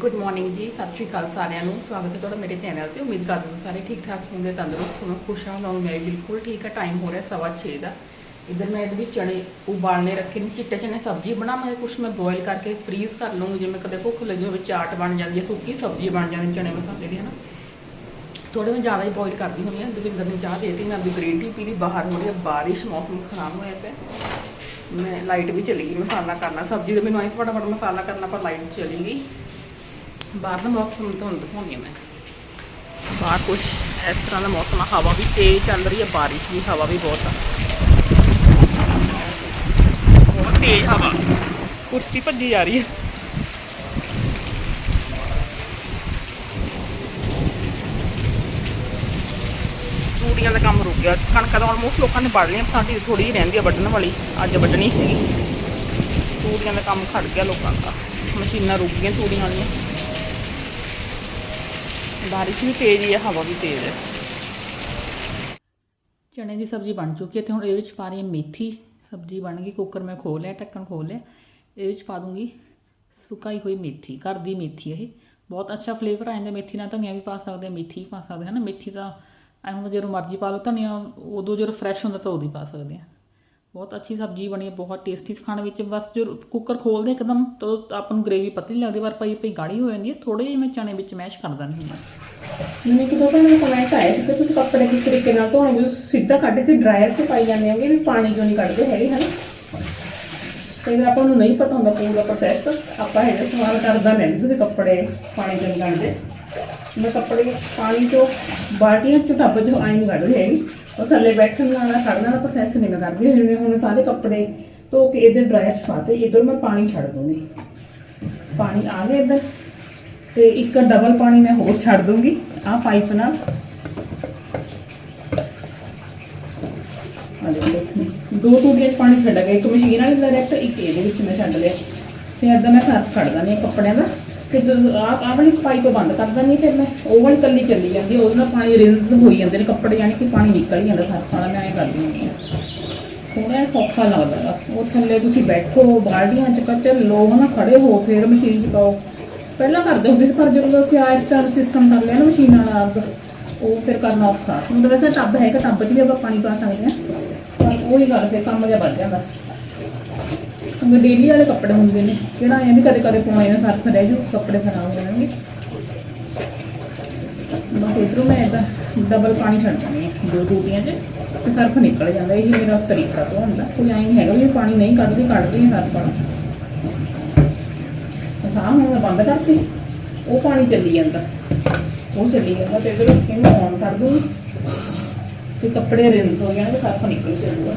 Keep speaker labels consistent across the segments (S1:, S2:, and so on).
S1: Good morning ਜੀ, ਸਤਿ ਸ਼੍ਰੀ ਅਕਾਲ ਸਾਰਿਆਂ ਨੂੰ। ਸਵਾਗਤ ਹੈ ਤੁਹਾਡਾ ਮੇਰੇ ਚੈਨਲ ਤੇ। ਉਮੀਦ ਕਰਦੀ ਹਾਂ ਸਾਰੇ ਠੀਕ ਠਾਕ ਹੋਣਗੇ ਤੰਦਰੁਸਤ ਹੋਣਗੇ ਖੁਸ਼ ਹਾਂ ਲੋਕ ਮੈਂ ਬਿਲਕੁਲ ਠੀਕ ਹੈ। ਟਾਈਮ ਹੋ ਰਿਹਾ ਸਵਾ ਛੇ ਦਾ। ਇਧਰ ਮੈਂ ਇਹਦੇ ਵਿੱਚ ਚਣੇ ਉਬਾਲਨੇ ਰੱਖੇ ਨੇ। ਚਿੱਟੇ ਚਨੇ ਸਬਜ਼ੀ ਬਣਾਵਾਂਗੇ ਕੁਛ। ਮੈਂ ਬੋਇਲ ਕਰਕੇ ਫਰੀਜ਼ ਕਰ ਲਵਾਂਗੀ ਜਿਵੇਂ ਕਦੇ ਭੁੱਖ ਲੱਗੀ ਹੋਵੇ, ਚਾਟ ਬਣ ਜਾਂਦੀ ਹੈ, ਸੁੱਕੀ ਸਬਜ਼ੀ ਬਣ ਜਾਂਦੀ ਚਣੇ ਮਸਾਲੇ ਦੀ, ਹਨਾ। ਥੋੜੇ ਮੈਂ ਜ਼ਿਆਦਾ ਹੀ ਬੋਇਲ ਕਰਦੀ ਹੁੰਦੀ ਹਾਂ। ਦਵਿੰਦਰ ਨੇ ਚਾਹ ਦੇ ਦਿੱਤੀ, ਮੈਂ ਆਪਣੀ ਗ੍ਰੀਨ ਟੀ ਪੀ ਲਈ। ਬਾਹਰ ਹੋ ਰਹੀ ਹੈ, ਬਾਰਿਸ਼, ਮੌਸਮ ਖਰਾਬ ਹੋਇਆ ਪਿਆ। ਮੈਂ ਲਾਈਟ ਵੀ ਚਲੀ ਗਈ, ਮਸਾਲਾ ਕਰਨਾ। ਸਬਜ਼ੀ ਦਾ ਮੈਨੂੰ ਐਂ ਫਟਾਫਟ ਮਸਾਲਾ ਕਰਨਾ, ਪਰ ਲਾਈਟ ਚਲੀ ਗਈ। ਬਾਹਰ ਦਾ ਮੌਸਮ ਤੁਹਾਨੂੰ ਦਿਖਾਉਂਦੀ ਮੈਂ ਬਾਹਰ ਕੁਝ ਇਸ ਤਰ੍ਹਾਂ ਦਾ ਮੌਸਮ ਆ ਹਵਾ ਵੀ ਤੇਜ਼ ਚੱਲ ਰਹੀ ਹੈ ਬਾਰਿਸ਼ ਵੀ ਹਵਾ ਵੀ ਬਹੁਤ ਆ ਬਹੁਤ ਤੇਜ਼ ਹਵਾ ਕੁਰਸੀ ਭੱਜੀ ਜਾ ਰਹੀ ਹੈ ਤੂੜੀਆਂ ਦਾ ਕੰਮ ਰੁਕ ਗਿਆ ਕਣਕਾਂ ਦਾ ਆਲਮੋਸਟ ਲੋਕਾਂ ਨੇ ਵੱਢ ਲਈਆਂ ਸਾਡੀ ਥੋੜੀ ਜਿਹੀ ਰਹਿੰਦੀ ਆ ਵੱਢਣ ਵਾਲੀ ਅੱਜ ਵੱਢਣੀ ਸੀਗੀ ਤੂੜੀਆਂ ਦਾ ਕੰਮ ਖੜ ਗਿਆ ਲੋਕਾਂ ਦਾ ਮਸ਼ੀਨਾਂ ਰੁਕ ਗਈਆਂ ਤੂੜੀਆਂ ਵਾਲੀਆਂ ਬਾਰਿਸ਼ ਵੀ ਤੇਜ਼ ਹੀ ਹੈ, ਹਵਾ ਵੀ ਤੇਜ਼ ਹੈ। ਚਣੇ ਦੀ ਸਬਜ਼ੀ ਬਣ ਚੁੱਕੀ ਹੈ ਤੇ ਹੁਣ ਇਹਦੇ ਵਿੱਚ ਪਾ ਰਹੀ ਹਾਂ ਮੇਥੀ। ਸਬਜ਼ੀ ਬਣ ਗਈ, ਕੁੱਕਰ ਮੈਂ ਖੋਲ ਲਿਆ, ਢੱਕਣ ਖੋਲ ਲਿਆ। ਇਹਦੇ ਵਿੱਚ ਪਾ ਦੂੰਗੀ ਸੁਕਾਈ ਹੋਈ ਮੇਥੀ, ਘਰ ਦੀ ਮੇਥੀ ਇਹ। ਬਹੁਤ ਅੱਛਾ ਫਲੇਵਰ ਆ ਜਾਂਦਾ ਮੇਥੀ ਨਾਲ ਧਨੀਆ ਵੀ ਪਾ ਸਕਦੇ ਆ, ਮੇਥੀ ਵੀ ਪਾ ਸਕਦੇ ਹਾਂ ਨਾ ਮੇਥੀ ਤਾਂ ਐ ਹੁੰਦਾ ਜਦੋਂ ਮਰਜ਼ੀ ਪਾ ਲਓ, ਧਨੀਆ ਉਦੋਂ ਜਦੋਂ ਫਰੈਸ਼ ਹੁੰਦਾ ਤਾਂ ਉਦੋਂ ਹੀ ਪਾ ਸਕਦੇ ਆ। ਬਹੁਤ ਅੱਛੀ ਸਬਜ਼ੀ ਬਣੀ ਹੈ, ਬਹੁਤ ਟੇਸਟੀ ਖਾਣ ਵਿੱਚ। ਬਸ ਜੋ ਕੁੱਕਰ ਖੋਲਦੇ ਇੱਕਦਮ, ਤਾਂ ਆਪਾਂ ਨੂੰ ਗ੍ਰੇਵੀ ਪਤਲੀ ਲੱਗਦੀ ਪਰ ਪਈ ਪਈ ਗਾੜੀ ਹੋ ਜਾਂਦੀ ਹੈ ਥੋੜੇ ਜਿਹੇ ਮੈਂ ਚਣੇ ਵਿੱਚ ਮੈਸ਼ ਕਰ ਦਿੰਦੀ ਹੁੰਦਾ।
S2: ਮੈਨੂੰ ਇੱਕ ਦੋ ਮੈਨੂੰ ਦਾ ਕਮੈਂਟ ਆਇਆ ਸੀ ਕਿ ਤੁਸੀਂ ਕੱਪੜੇ ਕਿਸ ਤਰੀਕੇ ਨਾਲ ਧੋਣੇ ਵੀ ਤੁਸੀਂ ਸਿੱਧਾ ਕੱਢ ਕੇ ਡਰਾਇਰ 'ਚ ਪਾਈ ਜਾਂਦੇ ਹੋਗੇ ਵੀ ਪਾਣੀ ਕਿਉਂ ਨਹੀਂ ਕੱਢਦੇ ਹੈਗੇ, ਹਨਾ? ਕਈ ਵਾਰ ਆਪਾਂ ਨੂੰ ਨਹੀਂ ਪਤਾ ਹੁੰਦਾ ਪੂਰਾ ਪ੍ਰੋਸੈਸ ਆਪਾਂ ਇਹਦਾ ਸਵਾਲ ਕਰਦਾ ਨਹੀਂ ਤੁਸੀਂ ਕੱਪੜੇ ਪਾਣੀ 'ਚ ਨਹੀਂ ਕੱਢਦੇ? ਮੈਂ ਕੱਪੜੇ ਪਾਣੀ 'ਚੋਂ ਬਾਲਟੀਆਂ 'ਚ ਟੱਬ 'ਚ ਆਈ ਕੱਢਦੇ ਕੱਢਦੀ ਹੈਗੀ। ਉਹ ਥੱਲੇ ਬੈਠਣ ਨਾਲ ਕੱਢਣ ਦਾ ਪ੍ਰੋਸੈਸ ਨਹੀਂ ਮੈਂ ਕਰਦੀ ਜਿਵੇਂ ਹੁਣ ਸਾਰੇ ਕੱਪੜੇ ਧੋ ਕੇ ਇਹਦੇ ਡਰਾਇਰ 'ਚ ਪਾਤੇ ਇਧਰ ਮੈਂ ਪਾਣੀ ਛੱਡ ਦੂੰਗੀ। ਪਾਣੀ ਆ ਗਿਆ ਇੱਧਰ ਤੇ ਇੱਕ ਡਬਲ ਪਾਣੀ ਮੈਂ ਹੋਰ ਛੱਡ ਦੂੰਗੀ, ਆਹ ਪਾਈਪ ਨਾਲ। ਦੋ ਟੂਟੀਆਂ 'ਚ ਪਾਣੀ ਛੱਡ ਗਿਆ, ਇੱਕ ਮਸ਼ੀਨ ਵਾਲੀ ਡਾਇਰੈਕਟ ਇੱਕ ਇਹਦੇ ਵਿੱਚ ਮੈਂ ਛੱਡ ਲਿਆ। ਤੇ ਅੱਧਾ ਮੈਂ ਸਰਫ ਕੱਢ ਦਿੰਦੀ ਕੱਪੜਿਆਂ ਦਾ। ਤੇ ਆਹ ਆਹ ਵਾਲੀ ਪਾਈਪ ਬੰਦ ਕਰ ਦਿੰਦੀ ਫਿਰ ਮੈਂ। ਉਹ ਵਾਲੀ ਕੱਲੀ ਚੱਲੀ ਜਾਂਦੀ ਉਹਦੇ ਨਾਲ ਪਾਣੀ ਰਿੰਸ ਹੋਈ ਜਾਂਦੇ ਨੇ ਕੱਪੜੇ, ਯਾਨੀ ਕਿ ਪਾਣੀ ਨਿਕਲ ਹੀ ਜਾਂਦਾ ਸਰਫ ਵਾਲਾ ਮੈਂ ਐਂ ਕਰਦੀ ਹੁੰਦੀ ਹਾਂ। ਥੋੜਾ ਜਿਹਾ ਸੌਖਾ ਲੱਗਦਾ ਗਾ। ਉਹ ਥੱਲੇ ਤੁਸੀਂ ਬੈਠੋ, ਬਾਲਟੀਆਂ ਚ ਕੱਚੇ ਲੋ ਨਾ ਖੜੇ ਹੋ, ਫਿਰ ਮਸ਼ੀਨ ਚ ਪਾਓ। ਪਹਿਲਾਂ ਕਰਦੇ ਹੁੰਦੇ ਸੀ, ਪਰ ਜਦੋਂ ਅਸੀਂ ਆਇਸਟਾ ਸਿਸਟਮ ਕਰ ਲਿਆ ਨਾ ਮਸ਼ੀਨ ਵਾਲਾ ਅੱਗ, ਉਹ ਫਿਰ ਕਰਨਾ ਔਖਾ। ਹੁਣ ਤਾਂ ਵੈਸੇ ਟੱਬ ਹੈਗਾ, ਟੱਬ 'ਚ ਵੀ ਆਪਾਂ ਪਾਣੀ ਪਾ ਸਕਦੇ ਹਾਂ। ਪਰ ਉਹ ਹੀ ਗੱਲ, ਫਿਰ ਕੰਮ ਜਿਹਾ ਵੱਧ ਜਾਂਦਾ। ਕਿਉਂਕਿ ਡੇਲੀ ਵਾਲੇ ਕੱਪੜੇ ਹੁੰਦੇ ਨੇ। ਕਿਹੜਾ ਐ ਵੀ ਕਦੇ ਕਦੇ ਪਾਉਣੇ ਨੇ ਸਰਫ ਰਹਿ ਜੂ ਕੱਪੜੇ ਖਰਾਬ ਹੋ ਜਾਣਗੇ। ਬਸ ਇਧਰੋਂ ਮੈਂ ਇਹਦਾ ਡਬਲ ਪਾਣੀ ਛੱਡ ਦਿੰਦੀ ਹਾਂ, ਦੋ ਟੂਟੀਆਂ 'ਚ, ਤੇ ਸਰਫ ਨਿਕਲ ਜਾਂਦਾ ਇਹ ਜੀ ਮੇਰਾ ਤਰੀਕਾ ਧੋਣ ਦਾ ਕੋਈ ਐਂ ਨਹੀਂ ਹੈਗਾ ਵੀ ਪਾਣੀ ਨਹੀਂ ਕੱਢਦੀ ਕੱਢਦੀ ਹਾਂ ਸਰਫ ਵਾਲਾ ਸਾਹ ਹੁਣ ਮੈਂ ਬੰਦ ਕਰਤੀ, ਉਹ ਪਾਣੀ ਚੱਲੀ ਜਾਂਦਾ। ਉਹ ਚੱਲੀ ਜਾਂਦਾ ਤੇ ਇਧਰ ਇਹਨੂੰ ਔਨ ਕਰ ਦੂੰਗੀ। ਤੇ ਕੱਪੜੇ ਰਿੰਸ ਹੋ ਜਾਣਗੇ, ਸਰਫ ਨਿਕਲ ਚੱਲੂਗਾ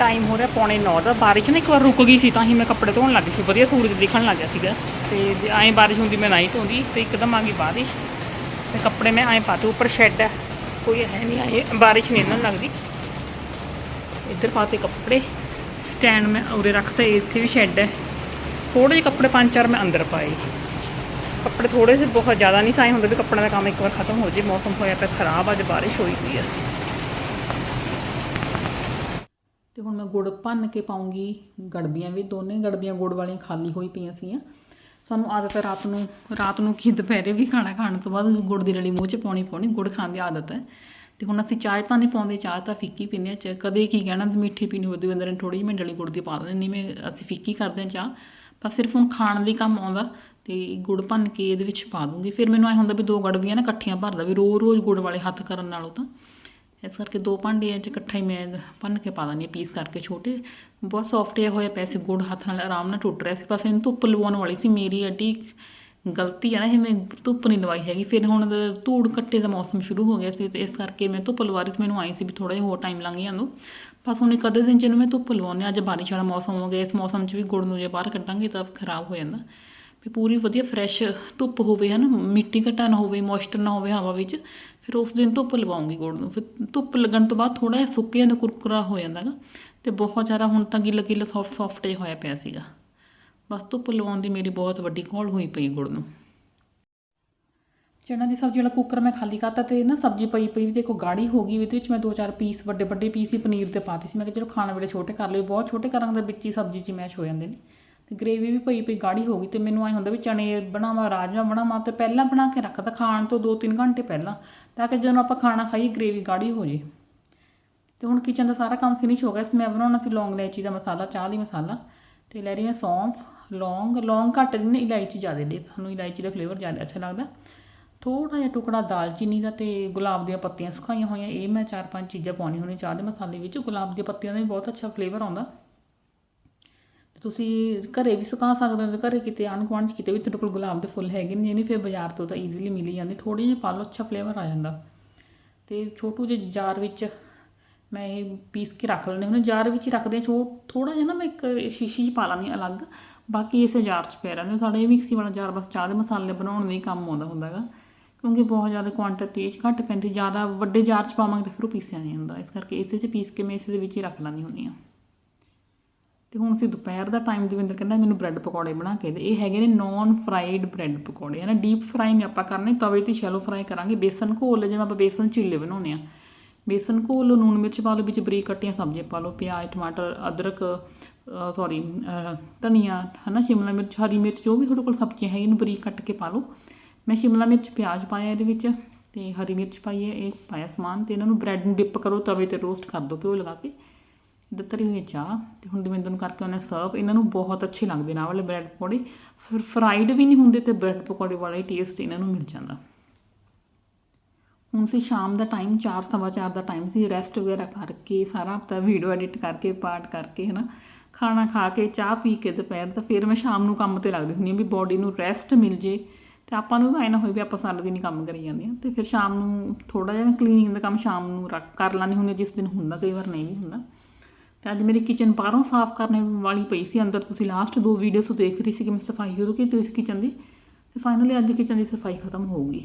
S1: ਟਾਈਮ ਹੋ ਰਿਹਾ ਪੌਣੇ 9 ਦਾ। ਬਾਰਿਸ਼ ਨਾ ਇੱਕ ਵਾਰ ਰੁਕ ਗਈ ਸੀ ਤਾਂ ਹੀ ਮੈਂ ਕੱਪੜੇ ਧੋਣ ਲੱਗ ਗਈ। ਸੀ ਵਧੀਆ ਸੂਰਜ ਦਿਖਣ ਲੱਗ ਗਿਆ ਸੀਗਾ। ਤੇ ਐਂ ਬਾਰਿਸ਼ ਹੁੰਦੀ ਮੈਂ ਨਹੀਂ ਧੋਂਦੀ ਤੇ ਇੱਕਦਮ ਆ ਗਈ ਬਾਰਿਸ਼। ਤੇ ਕੱਪੜੇ ਮੈਂ ਐਂ ਪਾਤੇ, ਉੱਪਰ ਸ਼ੈੱਡ ਹੈ। ਕੋਈ ਹੈ ਨਹੀਂ ਆਏ ਬਾਰਿਸ਼ ਨਹੀਂ ਇਹਨਾਂ ਲੱਗਦੀ। ਇੱਧਰ ਪਾਤੇ ਕੱਪੜੇ। ਸਟੈਂਡ ਮੈਂ ਉਰੇ ਰੱਖਤਾ, ਇੱਥੇ ਵੀ ਸ਼ੈੱਡ ਹੈ। ਥੋੜੇ ਜਿਹੇ ਕੱਪੜੇ ਪੰਜ ਚਾਰ ਮੈਂ ਅੰਦਰ ਪਾਏ। ਕੱਪੜੇ ਥੋੜੇ ਜਿਹੇ ਬਹੁਤ ਜ਼ਿਆਦਾ ਨਹੀਂ ਸਾਈ ਹੁੰਦੇ ਵੀ ਕੱਪੜਿਆਂ ਦਾ ਕੰਮ ਇੱਕ ਵਾਰ ਖਤਮ ਹੋ ਜੇ, ਮੌਸਮ ਹੋਇਆ ਪਿਆ ਖਰਾਬ, ਅੱਜ ਬਾਰਿਸ਼ ਹੋਈ ਪਈ ਹੈ। ਤੇ ਹੁਣ ਮੈਂ ਗੁੜ ਭੰਨ ਕੇ ਪਾਉਂਗੀ। ਗੜਬੀਆਂ ਵੀ, ਦੋਨੇ ਗੜਬੀਆਂ ਗੁੜ ਵਾਲੀਆਂ ਖਾਲੀ ਹੋਈ ਪਈਆਂ ਸੀਆਂ। ਸਾਨੂੰ ਆਦਤ ਹੈ ਰਾਤ ਨੂੰ ਰਾਤ ਨੂੰ ਕੀ ਦੁਪਹਿਰੇ ਵੀ ਖਾਣਾ ਖਾਣ ਤੋਂ ਬਾਅਦ ਗੁੜ ਦੀ ਰਲੀ ਮੂੰਹ 'ਚ ਪਾਉਣੀ ਪਾਉਣੀ, ਗੁੜ ਖਾਣ ਦੀ ਆਦਤ ਹੈ। ਤੇ ਹੁਣ ਅਸੀਂ ਚਾਹ ਤਾਂ ਨਹੀਂ ਪਾਉਂਦੇ, ਚਾਹ ਤਾਂ ਫਿੱਕੀ ਪੀਂਦੇ ਹਾਂ। ਚ ਕਦੇ ਕੀ ਕਹਿਣਾ ਤੇ ਮਿੱਠੀ ਪੀਣੀ ਹੋਵੇ ਅੰਦਰ ਥੋੜੀ ਜਿਹੀ ਮੈਂ ਡਲੀ ਗੁੜ ਦੀ ਪਾ ਦਿੰਦੀ ਨਹੀਂ, ਮੈਂ, ਅਸੀਂ ਫਿੱਕੀ ਕਰਦੇ ਹਾਂ ਚਾਹ ਪਰ ਸਿਰਫ ਹੁਣ ਖਾਣ ਲਈ ਕੰਮ ਆਉਂਦਾ ਤੇ ਗੁੜ ਭੰਨ ਕੇ ਇਹਦੇ ਵਿੱਚ ਪਾ ਦੂੰਗੀ। ਫਿਰ ਮੈਨੂੰ ਐ ਹੁੰਦਾ ਵੀ ਦੋ ਗੜਬੀਆਂ ਨਾ ਇਕੱਠੀਆਂ ਭਰਦਾ ਵੀ ਰੋਜ਼ ਰੋਜ਼ ਗੁੜ ਵਾਲੇ ਹੱਥ ਕਰਨ ਨਾਲੋਂ ਤਾਂ। ਇਸ ਕਰਕੇ ਦੋ ਭਾਂਡਿਆਂ 'ਚ ਇਕੱਠਾ ਹੀ ਮੈਂ ਭੰਨ ਕੇ ਪਾ ਦਿੰਦੀ ਹਾਂ ਪੀਸ ਕਰਕੇ ਛੋਟੇ। ਬਹੁਤ ਸੌਫਟ ਜਿਹਾ ਹੋਇਆ ਪੈਸੇ ਗੁੜ ਹੱਥ ਨਾਲ ਆਰਾਮ ਨਾਲ ਟੁੱਟ ਰਿਹਾ ਸੀ, ਬਸ ਇਹਨੂੰ ਧੁੱਪ ਲਵਾਉਣ ਵਾਲੀ ਸੀ, ਮੇਰੀ ਐਡੀ ਗਲਤੀ ਹੈ ਨਾ, ਇਹ ਮੈਂ ਧੁੱਪ ਨਹੀਂ ਲਵਾਈ ਹੈਗੀ। ਫਿਰ ਹੁਣ ਧੂੜ ਕੱਟੇ ਦਾ ਮੌਸਮ ਸ਼ੁਰੂ ਹੋ ਗਿਆ ਸੀ ਤੇ ਇਸ ਕਰਕੇ ਮੈਂ ਧੁੱਪ ਲਵਾ ਰਹੀ ਸੀ, ਮੈਨੂੰ ਆਈ ਸੀ ਵੀ ਥੋੜਾ ਜਿਹਾ ਹੋਰ ਟਾਈਮ ਲੰਘ ਜਾਂਦਾ। ਬਸ ਹੁਣ ਇੱਕ ਅੱਧੇ ਦਿਨ ਚ ਇਹਨੂੰ ਮੈਂ ਧੁੱਪ ਲਵਾਉਂਦੀ ਹਾਂ। ਅੱਜ ਬਾਰਿਸ਼ ਵਾਲਾ ਮੌਸਮ ਹੋ ਗਿਆ, ਇਸ ਮੌਸਮ 'ਚ ਵੀ ਗੁੜ ਨੂੰ ਜੇ ਬਾਹਰ ਕੱਢਾਂਗੇ ਤਾਂ ਖਰਾਬ ਹੋ ਜਾਂਦਾ। ਵੀ ਪੂਰੀ ਵਧੀਆ ਫਰੈਸ਼ ਧੁੱਪ ਹੋਵੇ ਹੈ ਨਾ ਮਿੱਟੀ ਘਟਾ ਨਾ ਹੋਵੇ ਮੋਇਸਚਰ ਨਾ ਹੋਵੇ ਹਵਾ ਵਿੱਚ ਫਿਰ ਉਸ ਦਿਨ ਧੁੱਪ ਲਵਾਉਂਗੀ ਗੁੜ ਨੂੰ। ਫਿਰ ਧੁੱਪ ਲੱਗਣ ਤੋਂ ਬਾਅਦ ਥੋੜਾ ਜਿਹਾ ਸੁੱਕ ਜਾਂਦਾ ਕੁਰਕੁਰਾ ਹੋ ਜਾਂਦਾ ਨਾ, ਤੇ ਬਹੁਤ ਜ਼ਿਆਦਾ ਹੁਣ ਤਾਂ ਗਿੱਲਾ ਗਿੱਲਾ ਸੌਫਟ ਸੌਫਟ ਜਿਹਾ ਹੋਇਆ ਪਿਆ ਸੀਗਾ। ਬਸ ਧੁੱਪ ਲਵਾਉਣ ਦੀ ਮੇਰੀ ਬਹੁਤ ਵੱਡੀ ਘੋਲ ਹੋਈ ਪਈ ਗੁੜ ਨੂੰ। ਚਣਾ ਦੀ ਸਬਜ਼ੀ ਵਾਲਾ ਕੁੱਕਰ ਮੈਂ ਖਾਲੀ ਕਰਤਾ ਤੇ ਨਾ ਸਬਜ਼ੀ ਪਈ ਪਈ ਵੀ ਦੇਖੋ ਗਾੜੀ ਹੋ ਗਈ ਇਹਦੇ ਵਿੱਚ ਮੈਂ ਦੋ ਚਾਰ ਪੀਸ ਵੱਡੇ ਵੱਡੇ ਪੀਸ ਹੀ ਪਨੀਰ ਦੇ ਪਾਤੇ ਸੀ। ਮੈਂ ਕਿਹਾ ਚਲੋ ਖਾਣ ਵੇਲੇ ਛੋਟੇ ਕਰ ਲਿਓ, ਬਹੁਤ ਛੋਟੇ ਕਰਾਂਗੇ ਤਾਂ ਵਿੱਚ ਹੀ ਸਬਜ਼ੀ 'ਚ ਮੈਸ਼ ਹੋ ਜਾਂਦੇ ਨੇ। ਤੇ ਗ੍ਰੇਵੀ ਵੀ ਪਈ ਪਈ ਗਾੜੀ ਹੋ ਗਈ ਤੇ ਮੈਨੂੰ ਐ ਹੁੰਦਾ ਵੀ ਚਣੇ ਬਣਾਵਾਂ ਰਾਜਮਾ ਬਣਾਵਾਂ ਤੇ ਪਹਿਲਾਂ ਬਣਾ ਕੇ ਰੱਖਦਾ ਖਾਣ ਤੋਂ 2-3 ਘੰਟੇ ਪਹਿਲਾਂ ਤਾਂ ਕਿ ਜਦੋਂ ਆਪਾਂ ਖਾਣਾ ਖਾਈਏ ਗ੍ਰੇਵੀ ਗਾੜੀ ਹੋ ਜੇ। ਤੇ ਹੁਣ ਕਿਚਨ ਦਾ ਸਾਰਾ ਕੰਮ ਫਿਨਿਸ਼ ਹੋ ਗਿਆ, ਮੈਂ ਬਣਾਉਣਾ ਸੀ ਲੌਂਗ ਇਲਾਇਚੀ ਦਾ ਮਸਾਲਾ, ਚਾਹ ਲਈ ਮਸਾਲਾ ਤੇ ਲੈ ਰਹੀ ਮੈਂ ਸੌਂਫ, ਲੌਂਗ ਲੌਂਗ ਘੱਟ ਦਿੰਦੇ, ਇਲਾਇਚੀ ਜ਼ਿਆਦਾ ਦੇ, ਸਾਨੂੰ ਇਲਾਇਚੀ ਦਾ ਫਲੇਵਰ ਜ਼ਿਆਦਾ ਅੱਛਾ ਲੱਗਦਾ। ਥੋੜਾ ਜਿਹਾ ਟੁਕੜਾ ਦਾਲਚੀਨੀ ਦਾ ਤੇ ਗੁਲਾਬ ਦੀਆਂ ਪੱਤੀਆਂ ਸੁਕਾਈਆਂ ਹੋਈਆਂ, ਇਹ ਮੈਂ ਚਾਰ ਪੰਜ ਚੀਜ਼ਾਂ ਪਾਉਣੀ ਹੋਣੀ ਚਾਹ ਦੇ ਮਸਾਲੇ ਵਿੱਚ, ਗੁਲਾਬ ਦੀਆਂ ਪੱਤੀਆਂ ਦਾ ਵੀ ਬਹੁਤ ਅੱਛਾ ਫਲੇਵਰ ਆਉਂਦਾ। ਤੁਸੀਂ ਘਰੇ ਵੀ ਸੁਕਾ ਸਕਦੇ ਹੋ ਤੇ ਘਰੇ ਕਿਤੇ ਆਂਢ ਗੁਆਂਢ 'ਚ ਕਿਤੇ ਵੀ ਤੁਹਾਡੇ ਕੋਲ ਗੁਲਾਬ ਦੇ ਫੁੱਲ ਹੈਗੇ ਨੇ ਨਹੀਂ ਫਿਰ ਬਾਜ਼ਾਰ ਤੋਂ ਤਾਂ ਈਜ਼ੀਲੀ ਮਿਲ ਹੀ ਜਾਂਦੇ ਥੋੜੀ ਜਿਹੀ ਪਾ ਲਓ, ਅੱਛਾ ਫਲੇਵਰ ਆ ਜਾਂਦਾ। ਤੇ ਛੋਟੂ ਜਿਹੇ ਜਾਰ ਵਿੱਚ ਮੈਂ ਇਹ ਪੀਸ ਕੇ ਰੱਖ ਲੈਂਦੇ ਹੁਣ ਜਾਰ ਵਿੱਚ ਹੀ ਰੱਖਦੇ ਹਾਂ, ਛੋ ਥੋੜਾ ਜਿਹਾ ਨਾ ਮੈਂ ਇੱਕ ਸ਼ੀਸ਼ੀ 'ਚ ਪਾ ਲਾਂਗੀ ਅਲੱਗ। ਬਾਕੀ ਇਸੇ ਜਾਰ 'ਚ ਪਿਆ ਰਹਿੰਦੇ ਸਾਡਾ ਇਹ ਮਿਕਸੀ ਵਾਲਾ ਜਾਰ ਬਸ ਚਾਹ ਦੇ ਮਸਾਲੇ ਬਣਾਉਣ ਦੇ ਕੰਮ ਆਉਂਦਾ ਹੁੰਦਾ ਹੈਗਾ। ਕਿਉਂਕਿ ਬਹੁਤ ਜ਼ਿਆਦਾ ਕੁਆਂਟੀਟੀ 'ਚ ਘੱਟ ਪੈਂਦੀ, ਜ਼ਿਆਦਾ ਵੱਡੇ ਜਾਰ 'ਚ ਪਾਵਾਂਗੇ ਤਾਂ ਫਿਰ ਉਹ ਪੀਸਿਆ ਨਹੀਂ ਹੁੰਦਾ ਇਸ ਕਰਕੇ ਇਸੇ 'ਚ ਪੀਸ ਕੇ ਮੈਂ ਇਸੇ ਦੇ ਵਿੱਚ ਹੀ ਰੱਖ ਲੈਂਦੀ ਹੁੰਦੀ ਹਾਂ। ਤੇ ਹੁਣ ਅਸੀਂ ਦੁਪਹਿਰ ਦਾ ਟਾਈਮ ਦਵਿੰਦਰ ਕਹਿੰਦਾ ਮੈਨੂੰ ਬ੍ਰੈਡ ਪਕੌੜੇ ਬਣਾ ਕੇ ਦੇ। ਇਹ ਹੈਗੇ ਨੇ ਨੌਨ ਫਰਾਈਡ ਬ੍ਰੈਡ ਪਕੌੜੇ। ਹਨਾ ਡੀਪ ਫਰਾਈ ਨਹੀਂ ਆਪਾਂ ਕਰਨੇ, ਤਵੇ ਤੇ ਸ਼ੈਲੋ ਫਰਾਈ ਕਰਾਂਗੇ। ਬੇਸਨ ਘੋਲ, ਜਿਵੇਂ ਆਪਾਂ ਬੇਸਨ ਚੀਲੇ ਬਣਾਉਂਦੇ ਆ। ਬੇਸਨ ਘੋਲ ਲਓ ਲੂਣ ਮਿਰਚ ਪਾ ਲਓ, ਵਿੱਚ ਬਰੀਕ ਕੱਟੀਆਂ ਸਬਜ਼ੀਆਂ ਪਾ ਲਓ, ਪਿਆਜ਼, ਟਮਾਟਰ, ਅਦਰਕ ਸੌਰੀ ਧਨੀਆ, ਹਨਾ, ਸ਼ਿਮਲਾ ਮਿਰਚ, ਹਰੀ ਮਿਰਚ, ਜੋ ਵੀ ਤੁਹਾਡੇ ਕੋਲ ਸਬਜ਼ੀਆਂ ਹੈਗੀਆਂ ਨੂੰ, ਬਰੀਕ ਕੱਟ ਕੇ ਪਾ ਲਓ। ਮੈਂ ਸ਼ਿਮਲਾ ਮਿਰਚ ਪਿਆਜ਼ ਪਾਇਆ ਇਹਦੇ ਵਿੱਚ ਤੇ ਹਰੀ ਮਿਰਚ ਪਾਈ ਹੈ, ਇਹ ਪਾਇਆ ਸਮਾਨ ਤੇ ਇਹਨਾਂ ਨੂੰ ਬ੍ਰੈਡ ਨੂੰ ਡਿਪ ਕਰੋ, ਤਵੇ ਤੇ ਰੋਸਟ ਕਰ ਦਿਓ ਘਿਓ ਲਗਾ ਕੇ। ਦਿੱਤਰੀ ਹੋਈ ਚਾਹ ਤੇ ਹੁਣ ਦਵਿੰਦਰ ਨੂੰ ਕਰਕੇ ਉਹਨੇ ਸਰਵ ਇਹਨਾਂ ਨੂੰ ਬਹੁਤ ਅੱਛੇ ਲੱਗਦੇ ਨੇ ਵਾਲੇ ਬ੍ਰੈਡ ਪਕੌੜੇ। ਫਿਰ ਫਰਾਈਡ ਵੀ ਨਹੀਂ ਹੁੰਦੇ ਤੇ ਬ੍ਰੈਡ ਪਕੌੜੇ ਵਾਲਾ ਹੀ ਟੇਸਟ ਇਹਨਾਂ ਨੂੰ ਮਿਲ ਜਾਂਦਾ। ਹੁਣ ਸੀ ਸ਼ਾਮ ਦਾ ਟਾਈਮ 4 ਸਵਾ ਚਾਰ ਦਾ ਟਾਈਮ ਸੀ ਰੈਸਟ ਵਗੈਰਾ ਕਰਕੇ, ਸਾਰਾ ਹਫਤਾ ਵੀਡੀਓ ਐਡਿਟ ਕਰਕੇ, ਪਾਠ ਕਰਕੇ, ਹਨਾ। ਖਾਣਾ ਖਾ ਕੇ, ਚਾਹ ਪੀ ਕੇ ਦੁਪਹਿਰ ਤਾਂ ਫਿਰ ਮੈਂ ਸ਼ਾਮ ਨੂੰ ਕੰਮ ਤੇ ਲੱਗਦੀ ਹੁੰਦੀ ਹਾਂ ਵੀ ਬੋਡੀ ਨੂੰ ਰੈਸਟ ਮਿਲ ਜੇ। ਤੇ ਆਪਾਂ ਨੂੰ ਵੀ ਐ ਨਾ ਹੋਏ ਵੀ ਆਪਾਂ ਸਾਰਾ ਦਿਨ ਹੀ ਕੰਮ ਕਰੀ ਜਾਂਦੇ ਹਾਂ। ਤੇ ਫਿਰ ਸ਼ਾਮ ਨੂੰ ਥੋੜਾ ਜਿਹਾ ਮੈਂ ਕਲੀਨਿੰਗ ਦਾ ਕੰਮ ਸ਼ਾਮ ਨੂੰ ਰੱਖ, ਕਰ ਲੈਂਦੀ ਹੁੰਦੀ ਜਿਸ ਦਿਨ ਹੁੰਦਾ, ਕਈ ਵਾਰ ਨਹੀਂ ਵੀ ਹੁੰਦਾ। ਤੇ ਅੱਜ ਮੇਰੀ ਕਿਚਨ ਬਾਹਰੋਂ ਸਾਫ਼ ਕਰਨ ਵਾਲੀ ਪਈ ਸੀ, ਅੰਦਰ ਤੁਸੀਂ ਲਾਸਟ ਦੋ ਵੀਡੀਓਸ ਦੇਖ ਰਹੀ ਸੀ ਕਿ ਮੈਂ ਸਫ਼ਾਈ ਸ਼ੁਰੂ ਕੀਤੀ ਇਸ ਕਿਚਨ ਦੀ? ਤੇ ਫਾਈਨਲੀ ਅੱਜ ਕਿਚਨ ਦੀ ਸਫ਼ਾਈ ਖਤਮ ਹੋ ਗਈ।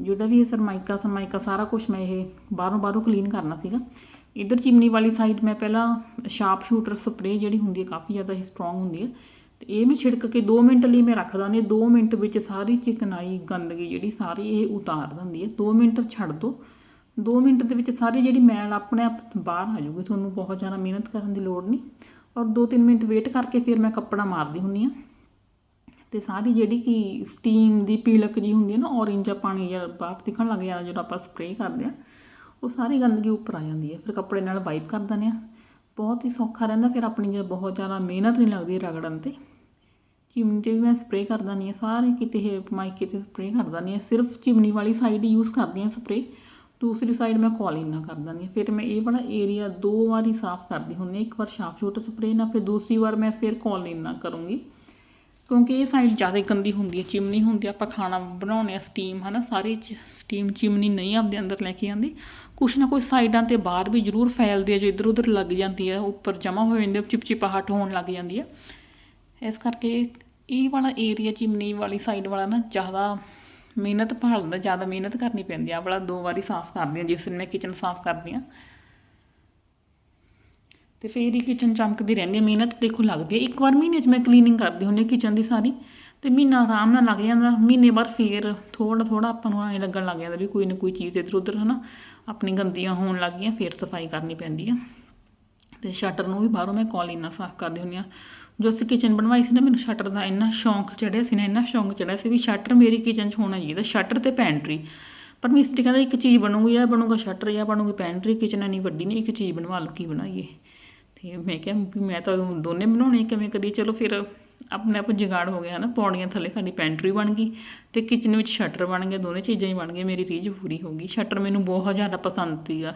S1: ਜਿਹੜਾ ਵੀ ਇਹ ਸਰਮਾਈਕਾ ਸਰਮਾਈਕਾ ਸਾਰਾ ਕੁਝ ਮੈਂ ਇਹ ਬਾਹਰੋਂ ਬਾਹਰੋਂ ਕਲੀਨ ਕਰਨਾ ਸੀਗਾ। ਇਧਰ ਚਿਮਨੀ ਵਾਲੀ ਸਾਈਡ ਮੈਂ ਪਹਿਲਾਂ ਸ਼ਾਰਪ ਸ਼ੂਟਰ ਸਪਰੇਅ ਜਿਹੜੀ ਹੁੰਦੀ ਹੈ ਕਾਫੀ ਜ਼ਿਆਦਾ ਇਹ ਸਟਰੋਂਗ ਹੁੰਦੀ ਹੈ। ਤੇ ਇਹ ਮੈਂ ਛਿੜਕ ਕੇ 2 ਮਿੰਟ ਲਈ ਮੈਂ ਰੱਖਦਾ ਦਾਂਗੀ 2 ਮਿੰਟ ਵਿੱਚ ਸਾਰੀ ਚਿਕਨਾਈ ਗੰਦਗੀ ਜਿਹੜੀ ਸਾਰੀ ਇਹ ਉਤਾਰ ਦਿੰਦੀ ਹੈ। 2 ਮਿੰਟ ਛੱਡ ਦੋ 2 ਮਿੰਟ ਦੇ ਵਿੱਚ ਸਾਰੀ ਜਿਹੜੀ ਮੈਲ ਆਪਣੇ ਆਪ ਬਾਹਰ ਆ ਜਾਊਗੀ, ਤੁਹਾਨੂੰ ਬਹੁਤ ਜ਼ਿਆਦਾ ਮਿਹਨਤ ਕਰਨ ਦੀ ਲੋੜ ਨਹੀਂ। ਔਰ 2-3 ਮਿੰਟ ਵੇਟ ਕਰਕੇ ਫਿਰ ਮੈਂ ਕੱਪੜਾ ਮਾਰਦੀ ਹੁੰਦੀ ਹਾਂ। ਤੇ ਸਾਰੀ ਜਿਹੜੀ ਕਿ ਸਟੀਮ ਦੀ ਪੀਲਕ ਜੀ ਹੁੰਦੀ ਹੈ ਨਾ ਔਰੇਂਜ ਜਾਂ ਪਾਣੀ ਜਾਂ ਬਾਹਰ ਦਿਖਣ ਲੱਗ ਜਾਂਦਾ, ਜਦੋਂ ਆਪਾਂ ਸਪਰੇਅ ਕਰਦੇ ਆ ਉਹ ਸਾਰੀ ਗੰਦਗੀ ਉੱਪਰ ਆ ਜਾਂਦੀ ਹੈ। ਫਿਰ ਕੱਪੜੇ ਨਾਲ ਵਾਈਪ ਕਰ ਦਿੰਦੇ ਆ ਬਹੁਤ ਹੀ ਸੌਖਾ ਰਹਿੰਦਾ, ਫਿਰ ਆਪਣੀ ਜੇ ਬਹੁਤ ਜ਼ਿਆਦਾ ਮਿਹਨਤ ਨਹੀਂ ਲੱਗਦੀ ਰਗੜਨ ਤੇ। ਚਿਮਨੀ 'ਤੇ ਵੀ ਮੈਂ ਸਪਰੇਅ ਕਰ ਦਿੰਦੀ ਹਾਂ, ਸਾਰੇ ਕਿਤੇ ਇਹ ਮਾਈਕੇ ਤੇ ਸਪਰੇਅ ਕਰ ਦਿੰਦੀ ਹਾਂ। ਸਿਰਫ ਚਿਮਨੀ ਵਾਲੀ ਸਾਈਡ ਹੀ ਯੂਜ਼ ਕਰਦੀ ਹਾਂ ਸਪਰੇਅ ਦੂਸਰੀ ਸਾਈਡ ਮੈਂ ਕੌਲਿਨ ਨਾਲ ਕਰ ਦਿੰਦੀ ਹਾਂ, ਫਿਰ ਮੈਂ ਇਹ ਵਾਲਾ ਏਰੀਆ ਦੋ ਵਾਰੀ ਸਾਫ਼ ਕਰਦੀ ਹੁੰਦੀ ਹਾਂ, ਇੱਕ ਵਾਰ ਸ਼ਾਰਪ ਸ਼ੂਟਰ ਸਪਰੇਅ ਨਾਲ ਫਿਰ ਦੂਸਰੀ ਵਾਰ ਮੈਂ ਫਿਰ ਕੌਲਿਨ ਨਾਲ ਕਰੂੰਗੀ। ਕਿਉਂਕਿ ਇਹ ਸਾਈਡ ਜ਼ਿਆਦਾ ਗੰਦੀ ਹੁੰਦੀ ਹੈ, ਚਿਮਨੀ ਹੁੰਦੀ ਆਪਾਂ ਖਾਣਾ ਬਣਾਉਂਦੇ ਆ ਸਟੀਮ ਹਨਾ, ਸਾਰੀ ਸਟੀਮ ਚਿਮਨੀ ਨਹੀਂ ਆਪਦੇ ਅੰਦਰ ਲੈ ਕੇ ਆਉਂਦੀ। ਕੁਛ ਨਾ ਕੁਛ ਸਾਈਡਾਂ ਤੇ ਬਾਹਰ ਵੀ ਜ਼ਰੂਰ ਫੈਲਦੀ ਹੈ, ਜੋ ਇੱਧਰ ਉੱਧਰ ਲੱਗ ਜਾਂਦੀ ਹੈ, ਉੱਪਰ ਜਮਾ ਹੋ ਜਾਂਦੀ ਹੈ, ਚਿਪਚਿਪਾਹਟ ਹੋਣ ਲੱਗ ਜਾਂਦੀ ਹੈ। ਇਸ ਕਰਕੇ ਇਹ ਵਾਲਾ ਏਰੀਆ ਚਿਮਨੀ ਵਾਲੀ ਸਾਈਡ ਵਾਲਾ ਨਾ ਜ਼ਿਆਦਾ ਮਿਹਨਤ ਭਾਲਦਾ ਜ਼ਿਆਦਾ ਮਿਹਨਤ ਕਰਨੀ ਪੈਂਦੀ ਆ। ਆਹ ਦੋ ਵਾਰੀ ਸਾਫ਼ ਕਰਦੀ ਹਾਂ ਜਿਸ ਦਿਨ ਮੈਂ ਕਿਚਨ ਸਾਫ਼ ਕਰਦੀ ਹਾਂ ਤੇ ਫਿਰ ਹੀ ਕਿਚਨ ਚਮਕਦੀ ਰਹਿੰਦੀ ਹੈ ਮਿਹਨਤ ਦੇਖੋ ਲੱਗਦੀ ਹੈ ਇੱਕ ਵਾਰ ਮਹੀਨੇ 'ਚ ਮੈਂ ਕਲੀਨਿੰਗ ਕਰਦੀ ਹੁੰਦੀ ਕਿਚਨ ਦੀ ਸਾਰੀ, ਤੇ ਮਹੀਨਾ ਆਰਾਮ ਨਾਲ ਲੱਗ ਜਾਂਦਾ। ਮਹੀਨੇ ਬਾਅਦ ਫੇਰ ਥੋੜਾ ਥੋੜਾ ਆਪਾਂ ਨੂੰ ਐਂ ਲੱਗਣ ਲੱਗ ਜਾਂਦਾ ਵੀ ਕੋਈ ਨਾ ਕੋਈ ਚੀਜ਼ ਇੱਧਰ ਉੱਧਰ, ਹਨਾ, ਆਪਣੀ ਗੰਦੀਆਂ ਹੋਣ ਲੱਗ ਗਈਆਂ, ਫੇਰ ਸਫ਼ਾਈ ਕਰਨੀ ਪੈਂਦੀ ਆ। ਤੇ ਸ਼ਟਰ ਨੂੰ ਵੀ ਬਾਹਰੋਂ ਮੈਂ ਕੌਲਿਨ ਨਾਲ ਸਾਫ਼ ਕਰਦੀ ਹੁੰਦੀ ਆ। ਜੋ ਅਸੀਂ ਕਿਚਨ ਬਣਵਾਈ ਸੀ ਨਾ, ਮੈਨੂੰ ਸ਼ਟਰ ਦਾ ਇੰਨਾ ਸ਼ੌਂਕ ਚੜਿਆ ਸੀ ਨਾ, ਇੰਨਾ ਸ਼ੌਂਕ ਚੜਿਆ ਸੀ ਵੀ ਸ਼ਟਰ ਮੇਰੀ ਕਿਚਨ 'ਚ ਹੋਣਾ ਚਾਹੀਦਾ ਸ਼ਟਰ ਤੇ ਪੈਂਟਰੀ ਪਰ ਮਿਸਤਰੀ ਕਹਿੰਦਾ ਇੱਕ ਚੀਜ਼ ਬਣੂਗੀ ਜਾਂ ਬਣੂਗਾ ਸ਼ਟਰ ਜਾਂ ਬਣੂਗੀ ਪੈਂਟਰੀ ਕਿਚਨ ਇੰਨੀ ਵੱਡੀ ਨਹੀਂ, ਇੱਕ ਚੀਜ਼ ਬਣਵਾ ਲਓ, ਕੀ ਬਣਾਈਏ। ਤੇ ਮੈਂ ਕਿਹਾ ਵੀ ਮੈਂ ਤਾਂ ਦੋਨੇ ਬਣਾਉਣੇ ਕਿਵੇਂ ਕਰੀਏ? ਚਲੋ ਫਿਰ ਆਪਣੇ ਆਪ ਜਗਾੜ ਹੋ ਗਿਆ ਨਾ, ਪੌੜੀਆਂ ਥੱਲੇ ਸਾਡੀ ਪੈਂਟਰੀ ਬਣ ਗਈ ਤੇ ਕਿਚਨ ਵਿੱਚ ਸ਼ਟਰ ਬਣ ਗਿਆ, ਦੋਨੇ ਚੀਜ਼ਾਂ ਹੀ ਬਣ ਗਈਆਂ, ਮੇਰੀ ਰੀਝ ਪੂਰੀ ਹੋ ਗਈ। ਸ਼ਟਰ ਮੈਨੂੰ ਬਹੁਤ ਜ਼ਿਆਦਾ ਪਸੰਦ ਸੀਗਾ।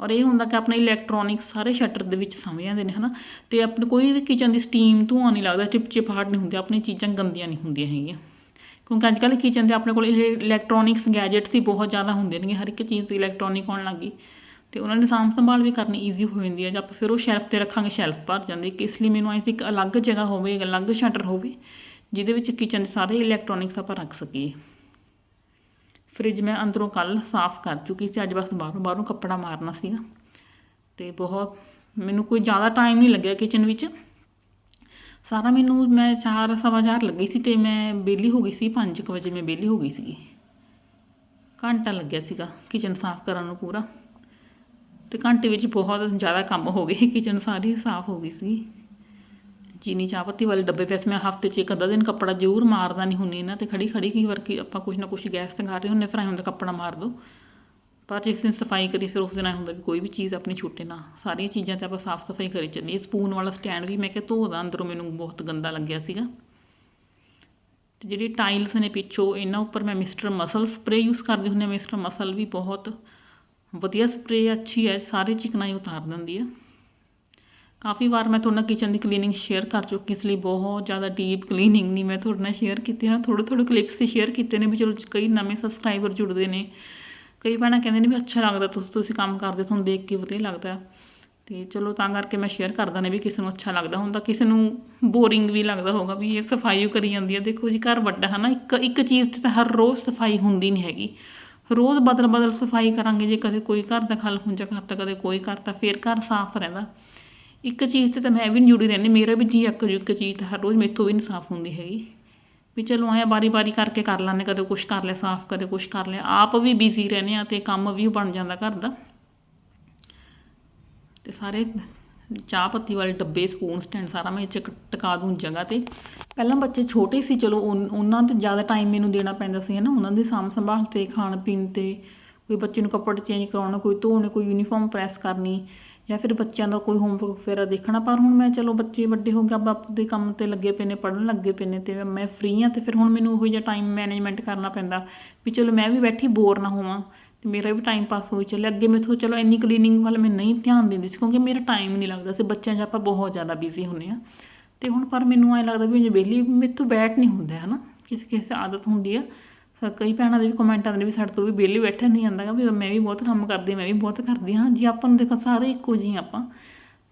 S1: ਔਰ ਇਹ ਹੁੰਦਾ ਕਿ ਆਪਣੇ ਇਲੈਕਟ੍ਰੋਨਿਕ ਸਾਰੇ ਸ਼ਟਰ ਦੇ ਵਿੱਚ ਸਮਝ ਜਾਂਦੇ ਨੇ, ਹਨਾ? ਤੇ ਆਪਣੇ ਕੋਈ ਵੀ ਕਿਚਨ ਦੀ ਸਟੀਮ ਧੂਆਂ ਨਹੀਂ ਲੱਗਦਾ, ਚਿਪ ਚਿਪਚਿਪਾਹਟ ਨਹੀਂ ਹੁੰਦੀ ਆਪਣੀ ਚੀਜ਼ਾਂ ਗੰਦੀਆਂ ਨਹੀਂ ਹੁੰਦੀਆਂ ਹੈਗੀਆਂ। ਕਿਉਂਕਿ ਅੱਜ ਕੱਲ੍ਹ ਕਿਚਨ ਦੇ ਆਪਣੇ ਕੋਲ ਇਲੈਕਟ੍ਰੋਨਿਕਸ ਗੈਜਟਸ ਹੀ ਬਹੁਤ ਜ਼ਿਆਦਾ ਹੁੰਦੇ ਨੇ ਹਰ ਇੱਕ ਚੀਜ਼ ਇਲੈਕਟ੍ਰੋਨਿਕ ਆਉਣ ਲੱਗ ਗਈ। ਤੇ ਉਹਨਾਂ ਦੀ ਸਾਂਭ ਸੰਭਾਲ ਵੀ ਕਰਨੀ ਈਜ਼ੀ ਹੋ ਜਾਂਦੀ ਹੈ, ਜੇ ਆਪਾਂ ਫਿਰ ਉਹ ਸ਼ੈਲਫ ਤੇ ਰੱਖਾਂਗੇ ਸ਼ੈਲਫ ਭਰ ਜਾਂਦੀ, ਕਿ ਇਸ ਲਈ ਮੈਨੂੰ ਆਈ ਸੀ ਇੱਕ ਅਲੱਗ ਜਗ੍ਹਾ ਹੋਵੇ ਅਲੱਗ ਸ਼ਟਰ ਹੋਵੇ, ਜਿਹਦੇ ਵਿੱਚ ਕਿਚਨ ਦੇ ਸਾਰੇ ਇਲੈਕਟ੍ਰੋਨਿਕਸ ਆਪਾਂ ਰੱਖ ਸਕੀਏ। ਫ੍ਰਿਜ ਮੈਂ ਅੰਦਰੋਂ ਕੱਲ ਸਾਫ਼ ਕਰ ਚੁੱਕੀ ਸੀ, ਅੱਜ ਬਸ ਬਾਹਰੋਂ ਬਾਹਰੋਂ ਕੱਪੜਾ ਮਾਰਨਾ ਸੀਗਾ। ਤੇ ਬਹੁਤ ਮੈਨੂੰ ਕੋਈ ਜ਼ਿਆਦਾ ਟਾਈਮ ਨਹੀਂ ਲੱਗਿਆ ਕਿਚਨ ਵਿੱਚ। ਸਾਰਾ ਮੈਨੂੰ, ਮੈਂ ਚਾਰ ਸਵਾ ਚਾਰ ਲੱਗੀ ਸੀ ਤੇ ਮੈਂ ਵਿਹਲੀ ਹੋ ਗਈ ਸੀ 5 ਵਜੇ ਮੈਂ ਵਿਹਲੀ ਹੋ ਗਈ ਸੀ ਘੰਟਾ ਲੱਗਿਆ ਸੀਗਾ ਕਿਚਨ ਸਾਫ਼ ਕਰਨ ਨੂੰ ਪੂਰਾ। ਤੇ ਘੰਟੇ ਵਿੱਚ ਬਹੁਤ ਜ਼ਿਆਦਾ ਕੰਮ ਹੋ ਗਏ ਕਿਚਨ ਸਾਰੀ ਸਾਫ਼ ਹੋ ਗਈ ਸੀ। ਚੀਨੀ ਚਾਹ ਪੱਤੀ ਵਾਲੇ ਡੱਬੇ ਵੈਸੇ ਮੈਂ ਹਫ਼ਤੇ 'ਚ ਇੱਕ ਅੱਧਾ ਦਿਨ ਕੱਪੜਾ ਜ਼ਰੂਰ ਮਾਰਦਾ ਨਹੀਂ ਹੁੰਨੀ ਇਹਨਾਂ ਤੇ ਖੜੀ ਖੜੀ ਕਈ ਵਾਰ ਕਿ ਆਪਾਂ ਕੁਛ ਨਾ ਕੁਛ ਗੈਸ ਤੇ ਕਰ ਰਹੇ ਹੁੰਦੇ ਫਿਰ ਐਂ ਹੁੰਦਾ ਕੱਪੜਾ ਮਾਰ ਦੋ। ਪਰ ਜਿਸ ਦਿਨ ਸਫ਼ਾਈ ਕਰੀ ਫਿਰ ਉਸ ਦਿਨ ਐਂ ਹੁੰਦਾ ਵੀ ਕੋਈ ਵੀ ਚੀਜ਼ ਆਪਣੀ ਛੁੱਟੇ ਨਾ। ਸਾਰੀਆਂ ਚੀਜ਼ਾਂ ਤੇ ਆਪਾਂ ਸਾਫ਼ ਸਫ਼ਾਈ ਕਰੀ ਚੱਲੀਏ। ਸਪੂਨ ਵਾਲਾ ਸਟੈਂਡ ਵੀ ਮੈਂ ਕਿਹਾ ਧੋਦਾ ਅੰਦਰੋਂ ਮੈਨੂੰ ਬਹੁਤ ਗੰਦਾ ਲੱਗਿਆ ਸੀਗਾ। ਤੇ ਜਿਹੜੀ ਟਾਈਲਸ ਨੇ ਪਿੱਛੋਂ, ਇਹਨਾਂ ਉੱਪਰ ਮੈਂ ਮਿਸਟਰ ਮਸਲ ਸਪਰੇ ਯੂਜ਼ ਕਰਦੀ ਹੁੰਦੀ ਹਾਂ ਮਿਸਟਰ ਮਸਲ ਵੀ ਬਹੁਤ ਵਧੀਆ ਸਪਰੇ ਅੱਛੀ ਹੈ। ਸਾਰੇ ਚਿਕਨਾਈ ਉਤਾਰ ਦਿੰਦੀ ਆ। ਕਾਫੀ ਵਾਰ ਮੈਂ ਤੁਹਾਡੇ ਨਾਲ ਕਿਚਨ ਦੀ ਕਲੀਨਿੰਗ ਸ਼ੇਅਰ ਕਰ ਚੁੱਕੀ ਇਸ ਲਈ ਬਹੁਤ ਜ਼ਿਆਦਾ ਡੀਪ ਕਲੀਨਿੰਗ ਨਹੀਂ ਮੈਂ ਤੁਹਾਡੇ ਨਾਲ ਸ਼ੇਅਰ ਕੀਤੀ ਹੈ ਥੋੜੇ ਥੋੜੇ ਕਲਿੱਪਸ ਹੀ ਸ਼ੇਅਰ ਕੀਤੇ ਨੇ ਵੀ ਚਲੋ ਕਈ ਨਵੇਂ ਸਬਸਕ੍ਰਾਈਬਰ ਜੁੜਦੇ ਨੇ। ਕਈ ਭੈਣਾਂ ਕਹਿੰਦੇ ਨੇ ਵੀ ਅੱਛਾ ਲੱਗਦਾ ਤੁਸੀਂ ਤੁਸੀਂ ਕੰਮ ਕਰਦੇ, ਤੁਹਾਨੂੰ ਦੇਖ ਕੇ ਵਧੀਆ ਲੱਗਦਾ। ਤੇ ਚਲੋ ਤਾਂ ਕਰਕੇ ਮੈਂ ਸ਼ੇਅਰ ਕਰਦਾ ਨੇ ਵੀ ਕਿਸੇ ਨੂੰ ਅੱਛਾ ਲੱਗਦਾ ਹੁੰਦਾ, ਕਿਸੇ ਨੂੰ ਬੋਰਿੰਗ ਵੀ ਲੱਗਦਾ ਹੋਗਾ ਵੀ ਇਹ ਸਫ਼ਾਈ ਓ ਕਰੀ ਜਾਂਦੀ ਹੈ ਦੇਖੋ ਜੀ, ਘਰ ਵੱਡਾ ਹੈ ਨਾ ਇੱਕ ਇੱਕ ਚੀਜ਼ ਤੇ ਤਾਂ ਹਰ ਰੋਜ਼ ਸਫ਼ਾਈ ਹੁੰਦੀ ਨਹੀਂ ਹੈਗੀ। ਰੋਜ਼ ਬਦਲ ਬਦਲ ਸਫ਼ਾਈ ਕਰਾਂਗੇ, ਜੇ ਕਦੇ ਕੋਈ ਘਰ ਦਾ ਖਲ ਹੁੰਜਾ ਕਰਤਾ, ਕਦੇ ਕੋਈ ਕਰਤਾ, ਫੇਰ ਘਰ ਸਾਫ਼ ਰਹਿੰਦਾ। ਇੱਕ ਚੀਜ਼ ਤੇ ਤਾਂ ਮੈਂ ਵੀ ਨਹੀਂ ਜੁੜੀ ਰਹਿੰਦੀ, ਮੇਰਾ ਵੀ ਜੀ, ਇੱਕ ਇੱਕ ਚੀਜ਼ ਤਾਂ ਹਰ ਰੋਜ਼ ਮੇਥੋਂ ਵੀ ਨਹੀਂ ਸਾਫ਼ ਹੁੰਦੀ ਹੈਗੀ। ਵੀ ਚਲੋ ਐਂ ਬਾਰੀ-ਬਾਰੀ ਕਰਕੇ ਕਰ ਲੈਂਦੇ, ਕਦੇ ਕੁਛ ਕਰ ਲਿਆ ਸਾਫ਼, ਕਦੇ ਕੁਛ ਕਰ ਲਿਆ। ਆਪ ਵੀ ਬਿਜ਼ੀ ਰਹਿੰਦੇ ਆ ਤੇ ਕੰਮ ਵੀ ਬਣ ਜਾਂਦਾ ਘਰ ਦਾ। ਤੇ ਸਾਰੇ ਚਾਹ ਪੱਤੀ ਵਾਲੇ ਡੱਬੇ ਸਪੂਨ ਸਟੈਂਡ ਸਾਰਾ ਮੈਂ ਇਹ 'ਚ ਟਿਕਾ ਦੂੰ ਜਗ੍ਹਾ ਤੇ। ਪਹਿਲਾਂ ਬੱਚੇ ਛੋਟੇ ਸੀ, ਚਲੋ ਉਨ- ਉਹਨਾਂ ਤੇ ਜ਼ਿਆਦਾ ਟਾਈਮ ਮੈਨੂੰ ਦੇਣਾ ਪੈਂਦਾ ਸੀ ਨਾ ਉਹਨਾਂ ਦੀ ਸਾਂਭ ਸੰਭਾਲ ਤੇ ਖਾਣ ਪੀਣ ਤੇ, ਕੋਈ ਬੱਚੇ ਨੂੰ ਕੱਪੜੇ ਚੇਂਜ ਕਰਾਉਣਾ, ਕੋਈ ਧੋਣੇ, ਕੋਈ ਯੂਨੀਫਾਰਮ ਪ੍ਰੈਸ ਕਰਨੀ। ਜਾਂ ਫਿਰ ਬੱਚਿਆਂ ਦਾ ਕੋਈ ਹੋਮਵਰਕ ਵਗੈਰਾ ਦੇਖਣਾ, ਪਰ ਹੁਣ ਮੈਂ ਚਲੋ ਬੱਚੇ ਵੱਡੇ ਹੋ ਗਏ, ਆਪ ਦੇ ਕੰਮ ਤੇ ਲੱਗੇ ਪਏ ਨੇ, ਪੜ੍ਹਨ ਲੱਗੇ ਪਏ ਨੇ ਤੇ ਮੈਂ ਫ੍ਰੀ ਹਾਂ ਤੇ ਫਿਰ ਹੁਣ ਮੈਨੂੰ ਉਹੋ ਜਿਹਾ ਟਾਈਮ ਮੈਨੇਜਮੈਂਟ ਕਰਨਾ ਪੈਂਦਾ ਵੀ ਚਲੋ ਮੈਂ ਵੀ ਬੈਠੀ ਬੋਰ ਨਾ ਹੋਵਾਂ ਤੇ ਮੇਰਾ ਵੀ ਟਾਈਮ ਪਾਸ ਹੋਈ ਚੱਲੇ। ਅੱਗੇ ਮੈਥੋਂ ਚਲੋ ਇੰਨੀ ਕਲੀਨਿੰਗ ਵੱਲ ਮੈਂ ਨਹੀਂ ਧਿਆਨ ਦਿੰਦੀ ਸੀ ਕਿਉਂਕਿ ਮੇਰਾ ਟਾਈਮ ਨਹੀਂ ਲੱਗਦਾ ਸੀ, ਬੱਚਿਆਂ 'ਚ ਆਪਾਂ ਬਹੁਤ ਜ਼ਿਆਦਾ ਬਿਜ਼ੀ ਹੁੰਦੇ ਆ ਤੇ ਹੁਣ ਪਰ ਮੈਨੂੰ ਐਂ ਲੱਗਦਾ ਵੀ ਜੇ ਵਿਹਲੀ ਮੈਥੋਂ ਬੈਠ ਨਹੀਂ ਹੁੰਦਾ ਹੈ ਨਾ ਕਿਸੇ ਕਿਸੇ ਆਦਤ ਹੁੰਦੀ ਆ। ਕਈ ਭੈਣਾਂ ਦੇ ਵੀ ਕਮੈਂਟ ਆਉਂਦੇ ਵੀ ਸਾਡੇ ਤੋਂ ਵੀ ਵਿਹਲੇ ਬੈਠਣ ਨਹੀਂ ਜਾਂਦਾਗਾ ਵੀ ਮੈਂ ਵੀ ਬਹੁਤ ਕੰਮ ਕਰਦੀ, ਮੈਂ ਵੀ ਬਹੁਤ ਕਰਦੀ ਹਾਂ। ਜੀ ਆਪਾਂ ਨੂੰ ਦੇਖੋ ਸਾਰੇ ਇੱਕੋ ਜਿਹੇ ਆਪਾਂ,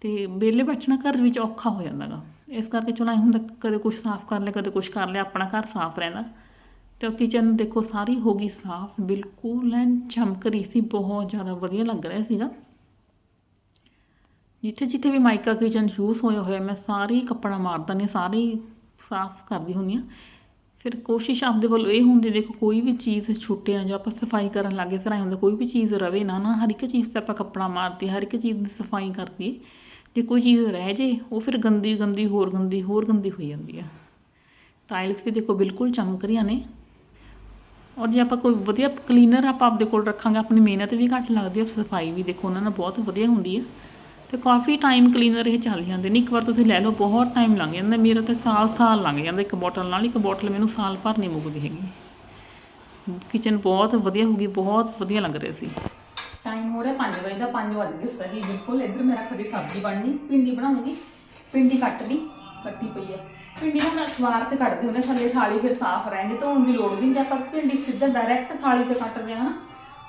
S1: ਤੇ ਵਿਹਲੇ ਬੈਠਣਾ ਘਰ ਵਿੱਚ ਔਖਾ ਹੋ ਜਾਂਦਾਗਾ। ਇਸ ਕਰਕੇ ਚਲੋ ਐਂ ਹੁੰਦਾ ਕਦੇ ਕੁਝ ਸਾਫ਼ ਕਰ ਲਿਆ, ਕਦੇ ਕੁਝ ਕਰ ਲਿਆ, ਆਪਣਾ ਘਰ ਸਾਫ਼ ਰਹਿੰਦਾ। ਤੇ ਕਿਚਨ ਦੇਖੋ ਸਾਰੀ ਹੋ ਗਈ ਸਾਫ਼, ਬਿਲਕੁਲ ਐਨ ਚਮਕ ਰਹੀ ਸੀ, ਬਹੁਤ ਜ਼ਿਆਦਾ ਵਧੀਆ ਲੱਗ ਰਿਹਾ ਸੀਗਾ। ਜਿੱਥੇ ਜਿੱਥੇ ਵੀ ਮਾਈਕਾ ਕਿਚਨ ਯੂਜ਼ ਹੋਇਆ ਹੋਇਆ, ਮੈਂ ਸਾਰੀ ਕੱਪੜਾ ਮਾਰਦਾ ਨਹੀਂ ਸਾਰੀ ਸਾਫ਼ ਕਰਦੀ ਹੁੰਦੀ ਹਾਂ। ਫਿਰ ਕੋਸ਼ਿਸ਼ ਆਪਦੇ ਵੱਲੋਂ ਇਹ ਹੁੰਦੀ, ਦੇਖੋ ਕੋਈ ਵੀ ਚੀਜ਼ ਛੁੱਟੇ ਨਾ ਜੋ ਆਪਾਂ ਸਫ਼ਾਈ ਕਰਨ ਲੱਗੇ ਫਿਰ ਐਂ ਹੁੰਦਾ ਕੋਈ ਵੀ ਚੀਜ਼ ਰਵੇ ਨਾ ਨਾ ਹਰ ਇੱਕ ਚੀਜ਼ ਤੇ ਆਪਾਂ ਕੱਪੜਾ ਮਾਰਦੇ, ਹਰ ਇੱਕ ਚੀਜ਼ ਦੀ ਸਫ਼ਾਈ ਕਰਦੀ। ਜੇ ਕੋਈ ਚੀਜ਼ ਰਹਿ ਜੇ, ਉਹ ਫਿਰ ਗੰਦੀ ਗੰਦੀ, ਹੋਰ ਗੰਦੀ ਹੋਰ ਗੰਦੀ ਹੋਈ ਜਾਂਦੀ ਆ। ਟਾਈਲਸ ਵੀ ਦੇਖੋ ਬਿਲਕੁਲ ਚਮਕ ਰਹੀਆਂ ਨੇ। ਔਰ ਜੇ ਆਪਾਂ ਕੋਈ ਵਧੀਆ ਕਲੀਨਰ ਆਪਾਂ ਆਪਦੇ ਕੋਲ ਰੱਖਾਂਗੇ, ਆਪਣੀ ਮਿਹਨਤ ਵੀ ਘੱਟ ਲੱਗਦੀ ਹੈ ਸਫ਼ਾਈ ਵੀ ਦੇਖੋ ਉਹਨਾਂ ਨਾਲ ਬਹੁਤ ਵਧੀਆ ਹੁੰਦੀ ਹੈ ਤੇ ਕਾਫੀ ਟਾਈਮ ਕਲੀਨਰ ਇਹ ਚੱਲ ਜਾਂਦੇ ਨੇ। ਇੱਕ ਵਾਰ ਤੁਸੀਂ ਲੈ ਲਓ, ਬਹੁਤ ਟਾਈਮ ਲੰਘ ਜਾਂਦਾ। ਮੇਰਾ ਤਾਂ ਸਾਲ ਸਾਲ ਲੰਘ ਜਾਂਦਾ ਇੱਕ ਬੋਟਲ ਨਾਲ। ਇੱਕ ਬੋਟਲ ਮੈਨੂੰ ਸਾਲ ਭਰ ਨਹੀਂ ਮੁੱਕਦੀ ਹੈਗੀ। ਕਿਚਨ ਬਹੁਤ ਵਧੀਆ ਹੋ ਗਈ, ਬਹੁਤ ਵਧੀਆ ਲੱਗ ਰਿਹਾ ਸੀ। ਟਾਈਮ ਹੋ ਰਿਹਾ 5 ਵਜੇ ਦਾ 5 ਵਜ ਗਏ ਸਹੀ। ਬਿਲਕੁਲ ਇੱਧਰ ਮੈਂ ਰੱਖਦੀ ਸਬਜ਼ੀ ਬਣਨੀ। ਭਿੰਡੀ ਬਣਾਉਂਗੀ। ਭਿੰਡੀ ਕੱਟ ਲਈ, ਕੱਟੀ ਪਈ ਹੈ ਭਿੰਡੀ ਨੂੰ ਮੈਂ ਅਖਬਾਰ ਤੇ ਕੱਟਦੇ ਹੁੰਦੇ ਥੱਲੇ ਥਾਲੀ ਫਿਰ ਸਾਫ਼ ਰਹਿੰਦੀ ਧੋਣ ਦੀ ਲੋੜ ਵੀ ਨਹੀਂ। ਜੇ ਆਪਾਂ ਭਿੰਡੀ ਸਿੱਧਾ ਡਾਇਰੈਕਟ ਥਾਲੀ ਤੇ ਕੱਟਦੇ ਹਾਂ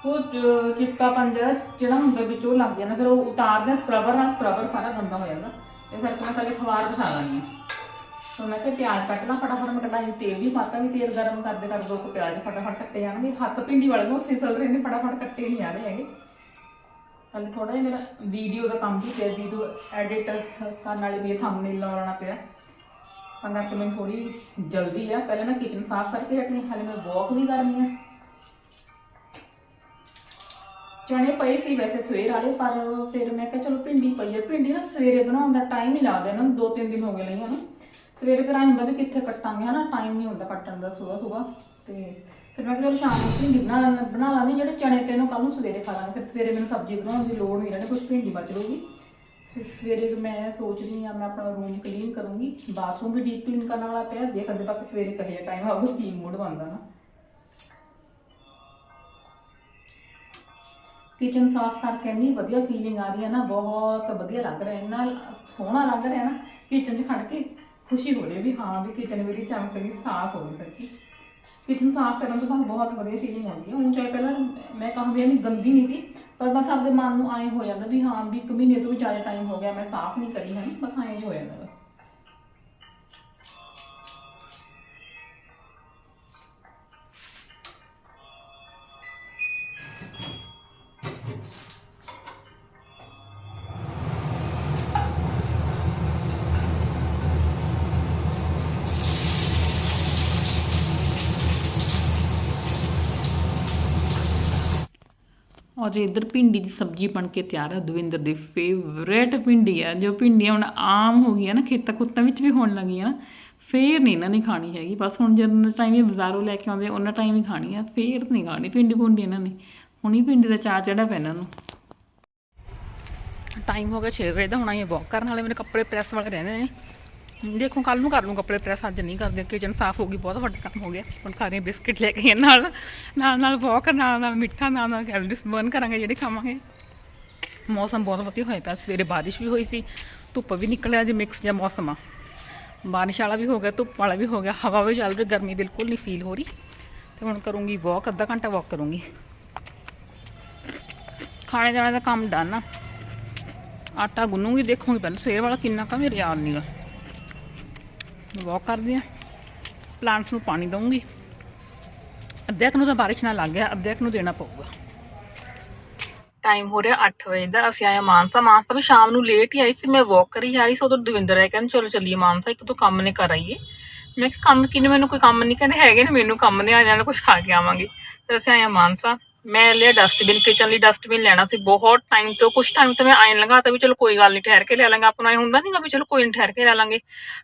S1: ਉਹ ਜ- ਚਿਪਕਾ ਪੰਜਾ ਜਿਹੜਾ ਹੁੰਦਾ ਵਿੱਚ ਉਹ ਲੱਗ ਜਾਂਦਾ ਫਿਰ ਉਹ ਉਤਾਰਦੇ ਆ ਸਕਰਬਰ ਨਾਲ ਸਕਰਬਰ ਸਾਰਾ ਗੰਦਾ ਹੋ ਜਾਂਦਾ। ਇਸ ਕਰਕੇ ਮੈਂ ਪਹਿਲੇ ਅਖਬਾਰ ਵਿਛਾ ਲਾਂਗੀ ਤਾਂ ਮੈਂ ਕਿਹਾ ਪਿਆਜ਼ ਕੱਟ ਲਾਂ ਫਟਾਫਟ ਮੈਂ ਕਢਾਈ ਤੇਲ ਵੀ ਪਾਤਾ ਵੀ ਤੇਲ ਗਰਮ ਕਰਦੇ ਕਰਦੇ ਦੋ ਕੁ ਪਿਆਜ਼ ਫਟਾਫਟ ਕੱਟੇ ਜਾਣਗੇ। ਹੱਥ ਭਿੰਡੀ ਵਾਲੇ ਨੂੰ ਫਿਸਲ ਰਹੇ ਨੇ ਫਟਾਫਟ ਕੱਟੇ ਨਹੀਂ ਆ ਰਹੇ ਹੈਗੇ। ਹਾਲੇ ਥੋੜਾ ਜਿਹਾ ਮੇਰਾ ਵੀਡੀਓ ਦਾ ਕੰਮ ਵੀ ਪਿਆ ਵੀਡੀਓ ਐਡਿਟ ਕਰਨ ਵਾਲੇ ਵੀ ਥੰਬਨੇਲ ਲਾਉਣਾ ਪਿਆ। ਤਾਂ ਕਰਕੇ ਮੈਨੂੰ ਥੋੜੀ ਜਲਦੀ ਆ। ਪਹਿਲਾਂ ਮੈਂ ਕਿਚਨ ਸਾਫ਼ ਕਰਕੇ ਹਟਣੀ ਹਾਂ, ਹਾਲੇ ਮੈਂ ਵਾਕ ਵੀ ਕਰਨੀ ਆ। ਚਣੇ ਪਏ ਸੀ ਵੈਸੇ ਸਵੇਰ ਵਾਲੇ, ਪਰ ਫਿਰ ਮੈਂ ਕਿਹਾ ਚਲੋ ਭਿੰਡੀ ਪਈ ਹੈ ਭਿੰਡੀ ਨਾ ਸਵੇਰੇ ਬਣਾਉਣ ਦਾ ਟਾਈਮ ਹੀ ਲੱਗਦਾ ਇਹਨਾਂ ਨੂੰ, ਦੋ ਤਿੰਨ ਦਿਨ ਹੋ ਗਏ ਲਈ ਹਨ ਸਵੇਰੇ ਫਿਰ ਆਏ ਹੁੰਦਾ ਵੀ ਕਿੱਥੇ ਕੱਟਾਂਗੇ, ਹਨਾ? ਟਾਈਮ ਨਹੀਂ ਹੁੰਦਾ ਕੱਟਣ ਦਾ ਸਵੇਰ ਸਵੇਰ ਤੇ ਫਿਰ ਮੈਂ ਕਿਹਾ ਚਲੋ ਸ਼ਾਮ ਨੂੰ ਭਿੰਡੀ ਬਣਾ ਲਾਂ, ਬਣਾ ਲਾਂਗੇ, ਜਿਹੜੇ ਚਣੇ ਤੇ ਨੂੰ ਕੱਲ ਨੂੰ ਸਵੇਰੇ ਖਾ ਲਾਂਗੇ। ਫਿਰ ਸਵੇਰੇ ਮੈਨੂੰ ਸਬਜ਼ੀ ਬਣਾਉਣ ਦੀ ਲੋੜ ਨਹੀਂ ਰਹਿਣੀ ਕੁਝ ਭਿੰਡੀ ਬਚ ਲੂਗੀ ਫਿਰ ਸਵੇਰੇ ਮੈਂ ਸੋਚ ਰਹੀ ਹਾਂ, ਮੈਂ ਆਪਣਾ ਰੂਮ ਕਲੀਨ ਕਰੂੰਗੀ। ਬਾਥਰੂਮ ਵੀ ਡੀਪ ਕਲੀਨ ਕਰਨ ਵਾਲਾ ਪਿਆ, ਦੇਖਦੇ ਬਾਕੀ ਸਵੇਰੇ ਕਹੇ ਟਾਈਮ ਆਊਗਾ, ਕੀ ਮੂਡ ਬਣਦਾ ਨਾ। ਕਿਚਨ ਸਾਫ਼ ਕਰਕੇ ਇੰਨੀ ਵਧੀਆ ਫੀਲਿੰਗ ਆ ਰਹੀ ਹੈ ਨਾ, ਬਹੁਤ ਵਧੀਆ ਲੱਗ ਰਿਹਾ, ਇੰਨਾ ਸੋਹਣਾ ਲੱਗ ਰਿਹਾ ਨਾ ਕਿਚਨ 'ਚ ਖੜ ਕੇ ਖੁਸ਼ੀ ਹੋ ਰਹੀ ਹੈ ਵੀ ਹਾਂ ਵੀ ਕਿਚਨ ਮੇਰੀ ਚਮਕ ਰਹੀ ਸਾਫ਼ ਹੋ ਗਈ ਸੱਚੀ। ਕਿਚਨ ਸਾਫ਼ ਕਰਨ ਤੋਂ ਬਾਅਦ ਬਹੁਤ ਵਧੀਆ ਫੀਲਿੰਗ ਆਉਂਦੀ ਹੈ। ਹੁਣ ਚਾਹੇ ਪਹਿਲਾਂ ਮੈਂ ਕਹਾਂ ਵੀ ਇੰਨੀ ਗੰਦੀ ਨਹੀਂ ਸੀ, ਪਰ ਬਸ ਆਪਦੇ ਮਨ ਨੂੰ ਆਏ ਹੋ ਜਾਂਦਾ ਵੀ ਹਾਂ ਵੀ ਇੱਕ ਮਹੀਨੇ ਤੋਂ ਵੀ ਜ਼ਿਆਦਾ ਟਾਈਮ ਹੋ ਗਿਆ, ਮੈਂ ਸਾਫ਼ ਨਹੀਂ ਕਰੀ ਹੈ ਬਸ ਐਂ ਹੋ ਜਾਂਦਾ ਔਰ ਇੱਧਰ ਭਿੰਡੀ ਦੀ ਸਬਜ਼ੀ ਬਣ ਕੇ ਤਿਆਰ ਹੈ ਦਵਿੰਦਰ ਦੀ ਫੇਵਰੇਟ ਭਿੰਡੀ ਹੈ ਜੋ ਭਿੰਡੀਆਂ ਹੁਣ ਆਮ ਹੋ ਗਈਆਂ ਨਾ, ਖੇਤਾਂ ਖੁੱਤਾਂ ਵਿੱਚ ਵੀ ਹੋਣ ਲੱਗੀਆਂ। ਨਾ ਫੇਰ ਨਹੀਂ ਇਹਨਾਂ ਨੇ ਖਾਣੀ ਹੈਗੀ। ਬਸ ਹੁਣ ਜਦੋਂ ਟਾਈਮ ਇਹ ਬਾਜ਼ਾਰੋਂ ਲੈ ਕੇ ਆਉਂਦੇ, ਉਹਨਾਂ ਟਾਈਮ ਹੀ ਖਾਣੀ ਆ। ਫੇਰ ਨਹੀਂ ਖਾਣੀ ਭਿੰਡੀ ਭੁੰਡੀ ਇਹਨਾਂ ਨੇ। ਹੁਣੀ ਭਿੰਡੀ ਦਾ ਚਾਅ ਚੜਾ ਪੈਣਾ ਨੂੰ। ਟਾਈਮ ਹੋ ਗਿਆ 6 ਵਜੇ ਦਾ, ਹੁਣ ਆਈ ਵਾਕ ਕਰਨ ਵਾਲੇ ਮੇਰੇ ਕੱਪੜੇ ਪ੍ਰੈਸ ਵਾਲੇ ਰਹਿੰਦੇ ਨੇ। ਦੇਖੋ ਕੱਲ ਨੂੰ ਕਰ ਲੂੰ ਕੱਪੜੇ ਪ੍ਰੈਸ ਅੱਜ ਨਹੀਂ ਕਰਦੇ ਕਿਚਨ ਸਾਫ਼ ਹੋ ਗਈ, ਬਹੁਤ ਵੱਡਾ ਕੰਮ ਹੋ ਗਿਆ। ਹੁਣ ਖਾ ਰਹੇ ਬਿਸਕਿਟ ਲੈ ਕੇ ਨਾਲ ਨਾਲ ਨਾਲ ਵਾਕ ਨਾਲ ਨਾਲ ਮਿੱਠਾ, ਨਾਲ ਨਾਲ ਕੈਲਰੀਜ਼ ਬਰਨ ਕਰਾਂਗੇ ਜਿਹੜੇ ਖਾਵਾਂਗੇ। ਮੌਸਮ ਬਹੁਤ ਵਧੀਆ ਹੋਇਆ ਪਿਆ, ਸਵੇਰੇ ਬਾਰਿਸ਼ ਵੀ ਹੋਈ ਸੀ, ਧੁੱਪ ਵੀ ਨਿਕਲਿਆ ਜੇ ਮਿਕਸ ਜਿਹਾ ਮੌਸਮ ਆ। ਬਾਰਿਸ਼ ਵਾਲਾ ਵੀ ਹੋ ਗਿਆ, ਧੁੱਪ ਵਾਲਾ ਵੀ ਹੋ ਗਿਆ, ਹਵਾ ਵੀ ਚੱਲ ਰਹੀ, ਗਰਮੀ ਬਿਲਕੁਲ ਨਹੀਂ ਫੀਲ ਹੋ ਰਹੀ। ਤੇ ਹੁਣ ਕਰੂੰਗੀ ਵਾਕ ਅੱਧਾ ਘੰਟਾ ਵਾਕ ਕਰੂੰਗੀ। ਖਾਣੇ ਜਾਣੇ ਦਾ ਕੰਮ ਡਨ ਆ। ਆਟਾ ਗੁੰਨੂਗੀ, ਦੇਖੂਗੀ ਪਹਿਲਾਂ, ਸਵੇਰ ਵਾਲਾ ਕਿੰਨਾ ਕਾ ਮੇਰੇ ਯਾਦ ਨਹੀਂਗਾ ਵਾਕ ਕਰਦੇ ਆ ਪਲਾਂਟਸ ਨੂੰ ਪਾਣੀ ਦਊਂਗੀ। ਅੱਧੇ ਨੂੰ ਤਾਂ ਬਾਰਿਸ਼ ਨਾਲ ਲੱਗ ਗਿਆ, ਅੱਧੇ ਨੂੰ ਦੇਣਾ ਪਊਗਾ। ਟਾਈਮ ਹੋ ਰਿਹਾ 8 ਵਜੇ ਦਾ, ਅਸੀਂ ਆਏ ਮਾਨਸਾ। ਮਾਨਸਾ ਵੀ ਸ਼ਾਮ ਨੂੰ ਲੇਟ ਹੀ ਆਈ ਸੀ, ਮੈਂ ਵਾਕ ਕਰੀ ਜਾ ਰਹੀ ਸੀ, ਉਦੋਂ ਦਵਿੰਦਰ ਆਇਆ ਕਹਿੰਦੇ ਚਲੋ ਚੱਲੀਏ ਮਾਨਸਾ, ਇੱਕ ਤੋਂ ਕੰਮ ਨੇ ਕਰ ਆਈਏ। ਮੈਂ ਕਿਹਾ, ਕੰਮ ਕਿਨੇ ਮੈਨੂੰ ਕੋਈ ਕੰਮ ਨਹੀਂ ਕਹਿੰਦੇ ਹੈਗੇ ਨੇ, ਮੈਨੂੰ ਕੰਮ ਨੇ, ਆ ਜਾਣਾ ਕੁਝ ਖਾ ਕੇ ਆਵਾਂਗੇ। ਫਿਰ ਅਸੀਂ ਆਏ ਮਾਨਸਾ। ਮੈਂ ਲਿਆ ਡਸਟਬਿਨ ਕਿਚਨ ਲਈ ਡਸਟਬਿਨ ਲੈਣਾ ਸੀ ਬਹੁਤ ਟਾਈਮ ਤੋਂ ਕੁਝ ਟਾਈਮ ਤੋਂ ਮੈਂ ਆਇਨ ਲਗਾਤਾ ਵੀ ਚਲੋ ਕੋਈ ਗੱਲ ਨਹੀਂ ਠਹਿਰ ਕੇ ਲੈ ਲਾਂਗੇ। ਆਪਣਾ ਇਹ ਹੁੰਦਾ ਨਹੀਂਗਾ ਵੀ ਚਲੋ ਕੋਈ ਨਹੀਂ ਠਹਿਰ ਕੇ ਲੈ ਲਾਂਗੇ।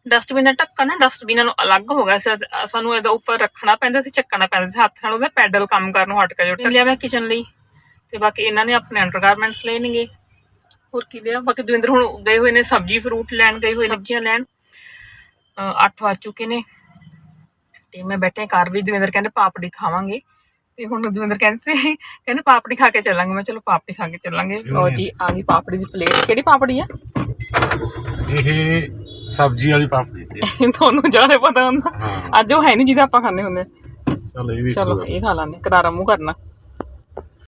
S1: ਡਸਟਬਿਨ ਦਾ ਢੱਕਣ ਨਾ ਡਸਟਬਿਨਾਂ ਨੂੰ ਅਲੱਗ ਹੋ ਗਿਆ ਸੀ। ਸਾਨੂੰ ਇਹਦਾ ਉੱਪਰ ਰੱਖਣਾ ਪੈਂਦਾ ਸੀ ਚੱਕਣਾ ਪੈਂਦਾ ਸੀ ਹੱਥ ਨਾਲ ਉਹਦਾ ਪੈਡਲ ਕੰਮ ਕਰਨ ਨੂੰ ਹਟ ਕੇ ਜੋ ਲਿਆ ਮੈਂ ਕਿਚਨ ਲਈ। ਤੇ ਬਾਕੀ ਇਹਨਾਂ ਨੇ ਆਪਣੇ ਅੰਡਰਗਾਰਮੈਂਟਸ ਲਏ ਨੇਗੇ। ਹੋਰ ਕੀ ਲਿਆ? ਬਾਕੀ ਦਵਿੰਦਰ ਹੁਣ ਗਏ ਹੋਏ ਨੇ ਸਬਜ਼ੀ ਫਰੂਟ ਲੈਣ ਗਏ ਹੋਏ ਸਬਜ਼ੀਆਂ ਲੈਣ? 8 ਵੱਜ ਚੁੱਕੇ ਨੇ। ਤੇ ਮੈਂ ਬੈਠੇ ਘਰ ਵੀ ਦਵਿੰਦਰ ਕਹਿੰਦੇ ਪਾਪੜੀ ਖਾਵਾਂਗੇ। ਤੇ ਹੁਣ ਦਵਿੰਦਰ ਕਹਿੰਦੇ ਸੀ ਕਹਿੰਦੇ ਪਾਪੜੀ ਖਾ ਕੇ ਚੱਲਾਂਗੇ। ਮੈਂ ਚਲੋ ਪਾਪੜੀ ਖਾ ਕੇ ਚੱਲਾਂਗੇ। ਲਓ ਜੀ ਆ ਗਈ ਪਾਪੜੀ ਦੀ ਪਲੇਟ। ਕਿਹੜੀ ਪਾਪੜੀ ਆ?
S3: ਇਹ ਸਬਜ਼ੀ ਵਾਲੀ ਪਾਪੜੀ ਤੇ
S1: ਤੁਹਾਨੂੰ ਜ਼ਿਆਦਾ ਪਤਾ ਹੁੰਦਾ। ਅੱਜ ਉਹ ਹੈ ਨਹੀਂ ਜਿਹਦਾ ਆਪਾਂ ਖਾਂਦੇ ਹੁੰਦੇ।
S3: ਚਲ ਇਹ ਵੀ
S1: ਚਲੋ ਇਹ ਖਾ ਲਾਂਗੇ। ਕਰਾਰਾ ਮੂੰਹ ਕਰਨਾ।